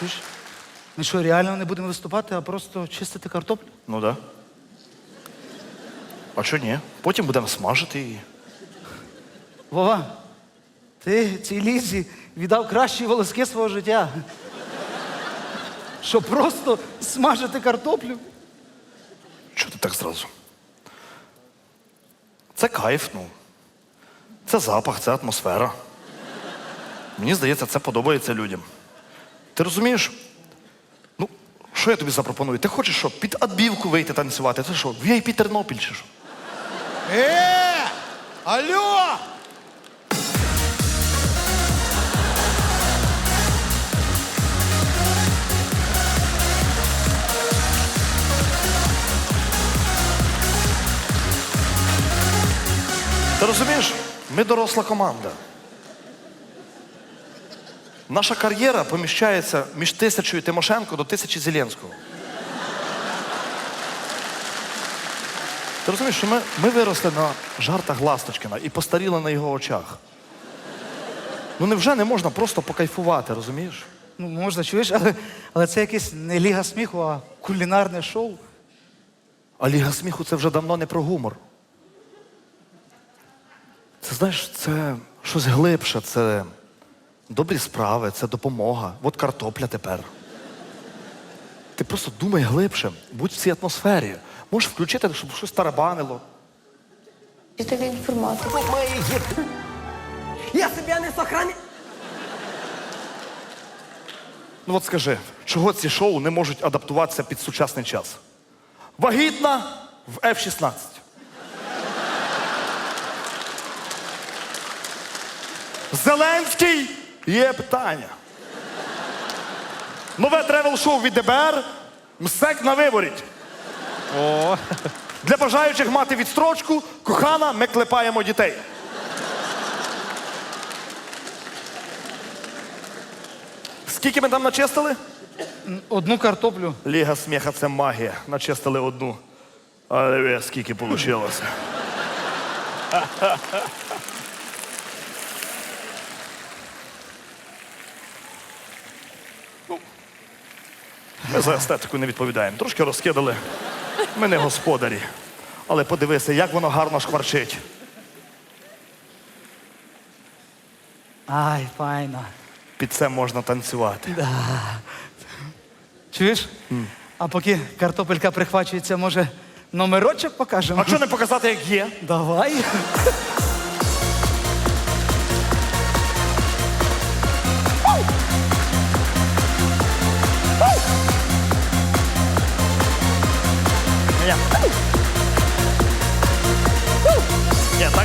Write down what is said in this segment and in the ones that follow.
Чуєш? Ми що, реально не будемо виступати, а просто чистити картоплю? Ну да. А що ні? Потім будемо смажити її. Вова, ти цій лізі віддав кращі волоски свого життя. Що просто смажити картоплю? Чого ти так зразу? Це кайф, ну. Це запах, це атмосфера. Мені здається, це подобається людям. Ти розумієш? Ну, що я тобі запропоную? Ти хочеш що? Під адбівку вийти танцювати? Це що? VIP Тернопіль чи що? Е! Алло! Ти розумієш? Ми доросла команда. Наша кар'єра поміщається між тисячою Тимошенко до тисячі Зеленського. Ти розумієш, що ми, ми виросли на жартах Ласточкина і постаріли на його очах. Ну невже не можна просто покайфувати, розумієш? Ну, можна, чуєш, але, але це якесь не ліга сміху, а кулінарне шоу. А Ліга сміху це вже давно не про гумор. Це знаєш, це щось глибше, це добрі справи, це допомога. От картопля тепер. Ти просто думай глибше, будь в цій атмосфері. Можеш включити, щоб щось тарабанило. Вчитель інформатики. Я себе не сохраняю. Ну от скажи, чого ці шоу не можуть адаптуватися під сучасний час? Вагітна в F-16. Зеленський є питання. Нове тревел-шоу від ДБР МСЕК на виворіть. О, Для бажаючих мати відстрочку, кохана, ми клепаємо дітей. Скільки ми там начистили? Одну картоплю. Ліга сміха це магія. Начистили одну. Але скільки вийшло. Ми за естетику не відповідаємо. Трошки розкидали. Ми не господарі. Але подивися, як воно гарно шкварчить. Ай, файно. Під це можна танцювати. Чуєш? А поки картопелька прихвачується, може, номерочок покажемо? А що не показати, як є? Давай.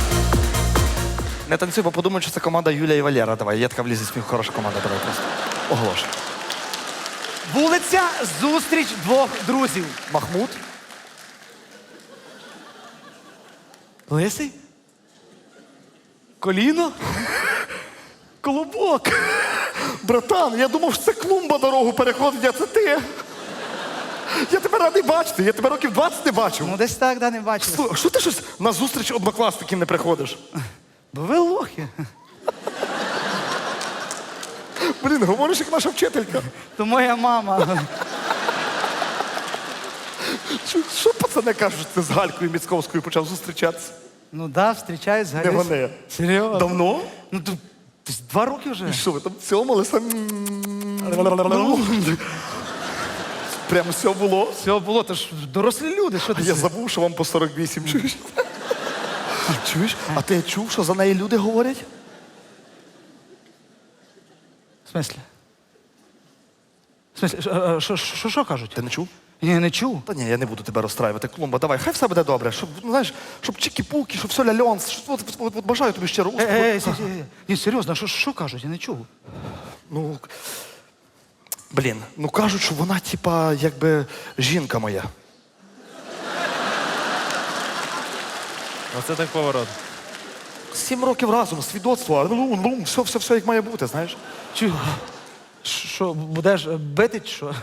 Так. Не танцюй, бо подумають, що це команда Юлія і Валера. Давай, є така в лізі сміху, хороша команда, давай просто. Оголошуй. Вулиця зустріч двох друзів. Махмуд. Лисий? Коліно? Колобок. Братан, я думав, що це клумба дорогу переходить, а це ти. Я тебе радий бачити, я тебе років 20 не бачив. Ну, десь так, да, не бачили. Слухай, а що ти щось на зустріч однокласників не приходиш? Бо ви лохи. Блін, говориш, як наша вчителька. То моя мама. Що, що пацани кажуть, що ти з Галькою Міцковською почав зустрічатися? Ну да, зустрічаюсь з Не Галюсь. гони. Серйозно? Давно? Ну, то, десь два роки вже. І що ви там цьомалися? Прямо все було. Все було, то ж дорослі люди, що ти? Я забув, що вам по 48, чуєш? Чуєш? А ти чув, що за неї люди говорять? В смислі? В смислі, що- що- що що кажуть? Ти не чув? Ні, не чув. Та ні, я не буду тебе розстраювати. Клумба, давай, хай все буде добре. Щоб, ну, знаєш, щоб чики-пуки, щоб все ляльонс. Щоб, от, от, от, бажаю тобі щиро Е, е, е, е. Ні, серйозно, що, що кажуть? Я не чув. Ну, блін, ну кажуть, що вона, типа, якби жінка моя. оце так поворот. Сім років разом, свідоцтво, все, все, все як має бути, знаєш. Чу, що, будеш бити, чи що?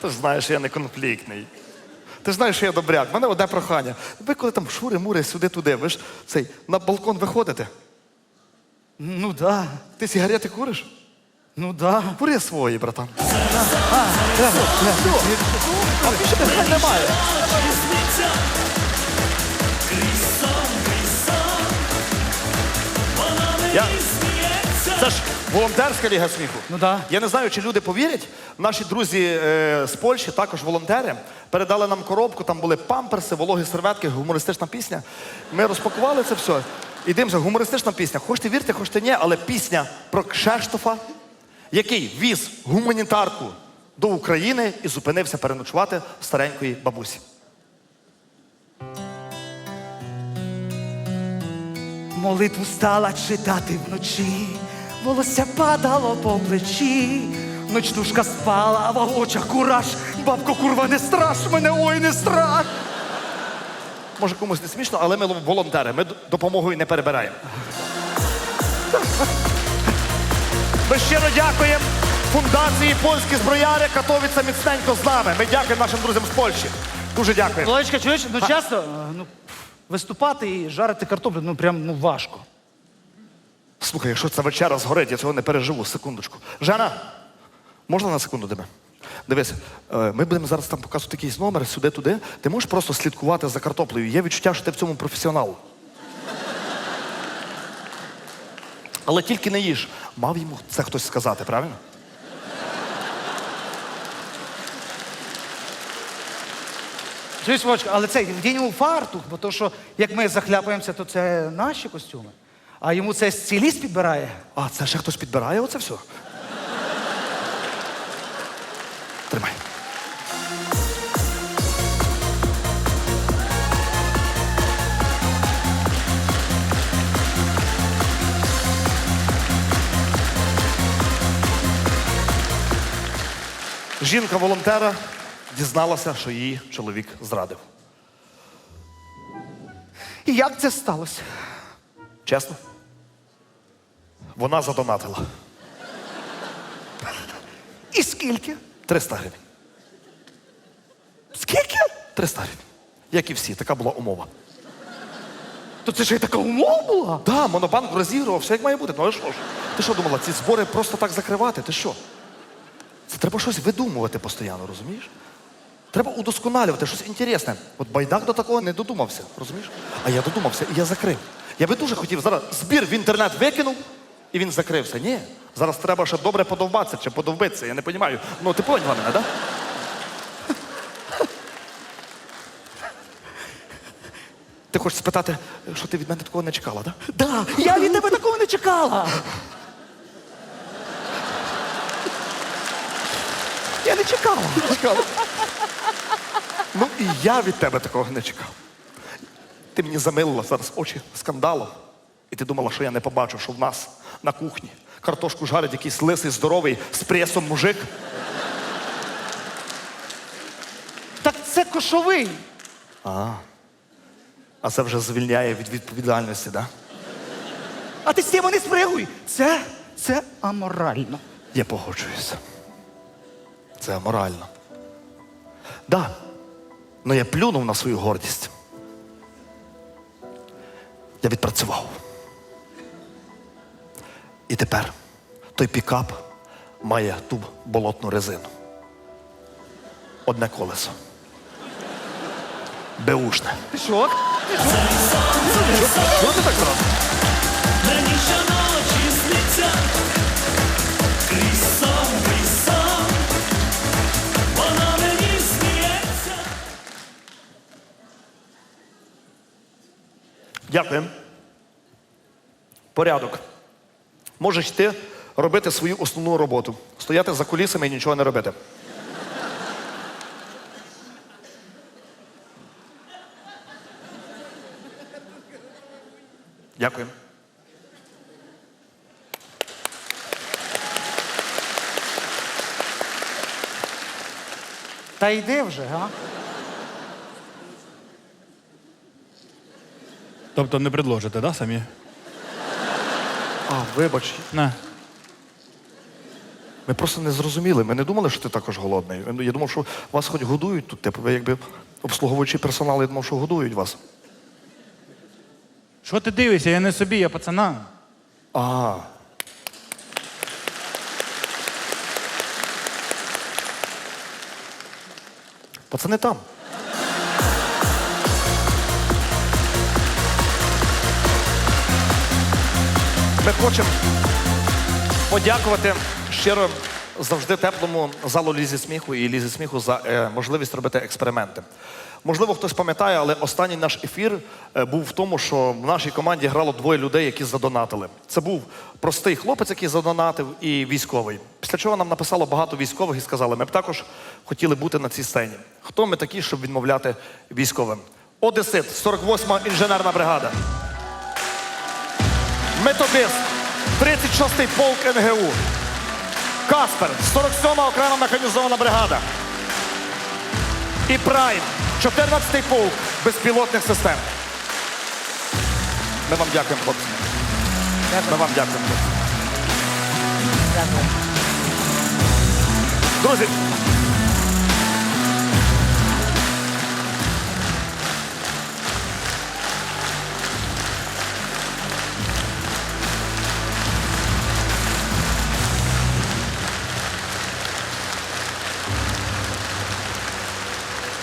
Ти ж знаєш, я не конфліктний. Ти ж знаєш, що я добряк. У мене одне прохання. Ви коли там шури-мури сюди-туди, ви ж цей на балкон виходите? Ну да. Ти сигарети куриш? Ну да. Кури свої, братан. А більше питань немає. Я... Це ж волонтерська ліга сміху. Ну да. Я не знаю, чи люди повірять. Наші друзі е, з Польщі, також волонтери, передали нам коробку, там були памперси, вологі серветки, гумористична пісня. Ми розпакували це все. І дивимося, гумористична пісня. Хочете вірте, хочете ні, але пісня про Кшештофа, який віз гуманітарку до України і зупинився переночувати в старенької бабусі. Молитву стала читати вночі, волосся падало по плечі. Ночнушка спала, а в очах кураж. Бабко, курва, не страш мене, ой, не страш. Може комусь не смішно, але ми волонтери. Ми допомогою не перебираємо. Ми щиро дякуємо фундації польські зброяри Катовіця міцненько з нами. Ми дякуємо нашим друзям з Польщі. Дуже дякуємо. Володечка, чуєш, ну часто е, ну, виступати і жарити картоплю, ну прям ну важко. Слухай, якщо ця вечера згорить, я цього не переживу. Секундочку. Жана, можна на секунду тебе? Дивись, е, ми будемо зараз там показувати якийсь номер сюди-туди. Ти можеш просто слідкувати за картоплею. Є відчуття, що ти в цьому професіонал. Але тільки не їж. Мав йому це хтось сказати, правильно? Чуєш, але це вдінь йому фартух, бо то, що як ми захляпаємося, то це наші костюми. А йому це стиліст підбирає. А, це ще хтось підбирає оце все? Тримай. Жінка волонтера дізналася, що її чоловік зрадив. І як це сталося? Чесно? Вона задонатила. І скільки? 300 гривень. Скільки? 300 гривень. Як і всі, така була умова. То це ж і така умова була. Да, монобанк розігрував, все як має бути. Ну а що ж? Ти що думала, ці збори просто так закривати? Ти що? Треба щось видумувати постійно, розумієш? Треба удосконалювати щось інтересне. От байдак до такого не додумався, розумієш? А я додумався і я закрив. Я би дуже хотів зараз збір в інтернет викинув і він закрився. Ні. Зараз треба ще добре подовбатися чи подовбитися. Я не розумію. Ну, ти поняла мене, так? Да? Ти хочеш спитати, що ти від мене такого не чекала, так? Да? Да, я від тебе такого не чекала. Я не чекала. чекала. Ну і я від тебе такого не чекав. Ти мені замилила зараз очі скандалом. І ти думала, що я не побачу, що в нас на кухні картошку жарить якийсь лисий, здоровий з пресом мужик. Так це кошовий. А це вже звільняє від відповідальності, да? А ти з тим не спригуй. Це, це аморально. Я погоджуюся. Це аморально. Да. Ну я плюнув на свою гордість. Я відпрацював. І тепер той пікап має ту болотну резину. Одне колесо. Беушне. Ти що? Ти так зразу? Дякую. Порядок. Можеш йти робити свою основну роботу. Стояти за кулісами і нічого не робити. Дякую. Та йди вже, га? Тобто не предложите, да, самі? А, вибач, На. ми просто не зрозуміли. Ми не думали, що ти також голодний. Я думав, що вас хоч годують тут. Типу, ви якби обслуговуючий персонал, я думав, що годують вас. Що ти дивишся? Я не собі, я пацана. А. Пацани там. Ми хочемо подякувати щиро завжди теплому залу Лізі сміху і Лізі сміху за е, можливість робити експерименти. Можливо, хтось пам'ятає, але останній наш ефір е, був в тому, що в нашій команді грало двоє людей, які задонатили. Це був простий хлопець, який задонатив, і військовий. Після чого нам написало багато військових і сказали, ми б також хотіли бути на цій сцені. Хто ми такі, щоб відмовляти військовим? Одесит, 48-ма інженерна бригада. Методист, 36-й полк НГУ. Каспер, 47-ма окрема механізована бригада. І Прайм, 14-й полк безпілотних систем. Ми вам дякуємо, хлопці. Ми вам дякуємо. хлопці. Друзі,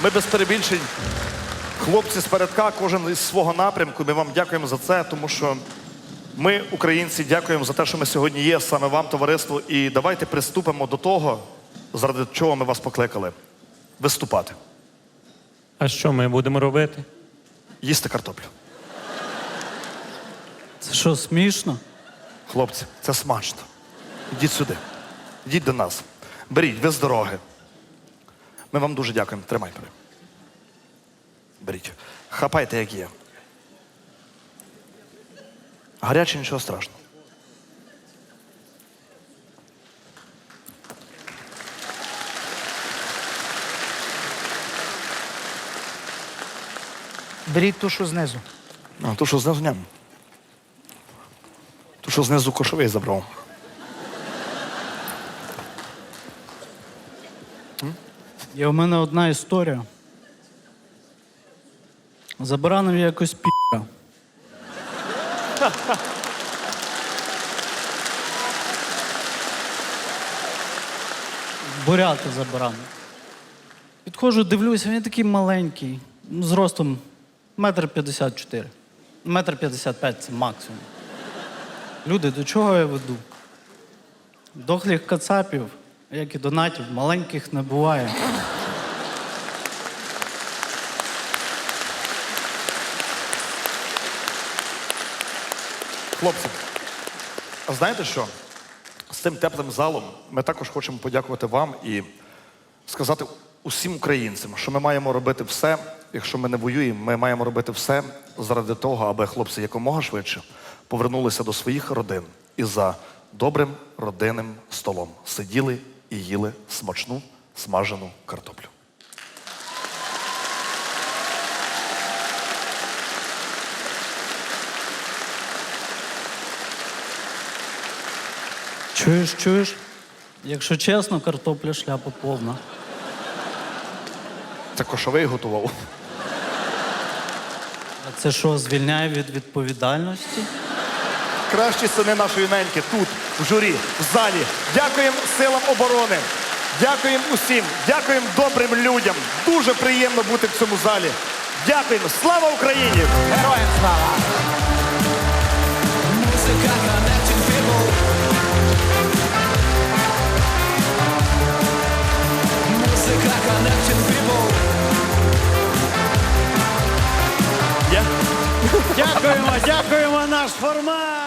Ми без перебільшень, хлопці з передка, кожен із свого напрямку. Ми вам дякуємо за це, тому що ми, українці, дякуємо за те, що ми сьогодні є, саме вам, товариство. І давайте приступимо до того, заради чого ми вас покликали. Виступати, А що ми будемо робити? їсти картоплю. Це що, смішно? Хлопці, це смачно. Ідіть сюди. Ідіть до нас. Беріть, ви з дороги. Ми вам дуже дякуємо. Тримай, бери. Беріть. Хапайте, як є. Гаряче нічого страшного. Беріть ту, що знизу. А, то, що знизу ням. То, що знизу кошовий забрав. Є у мене одна історія. Забаранив я якось пі***а. Буряти забаранив. Підходжу, дивлюся, він такий маленький, ну, зростом метр п'ятдесят чотири. Метр п'ятдесят п'ять це максимум. Люди, до чого я веду? Дохлих кацапів, як і донатів, маленьких не буває. Хлопці, знаєте що? З цим теплим залом ми також хочемо подякувати вам і сказати усім українцям, що ми маємо робити все, якщо ми не воюємо, ми маємо робити все заради того, аби хлопці якомога швидше повернулися до своїх родин і за добрим родинним столом сиділи і їли смачну смажену картоплю. Чуєш, чуєш? Якщо чесно, картопля шляпа повна. Це кошовий готував. А це що, звільняє від відповідальності? Кращі сини нашої неньки тут, в журі, в залі. Дякуємо силам оборони. Дякуємо усім. Дякуємо добрим людям. Дуже приємно бути в цьому залі. Дякуємо. Слава Україні! Героям слава! Дякуємо, дякуємо, наш формат!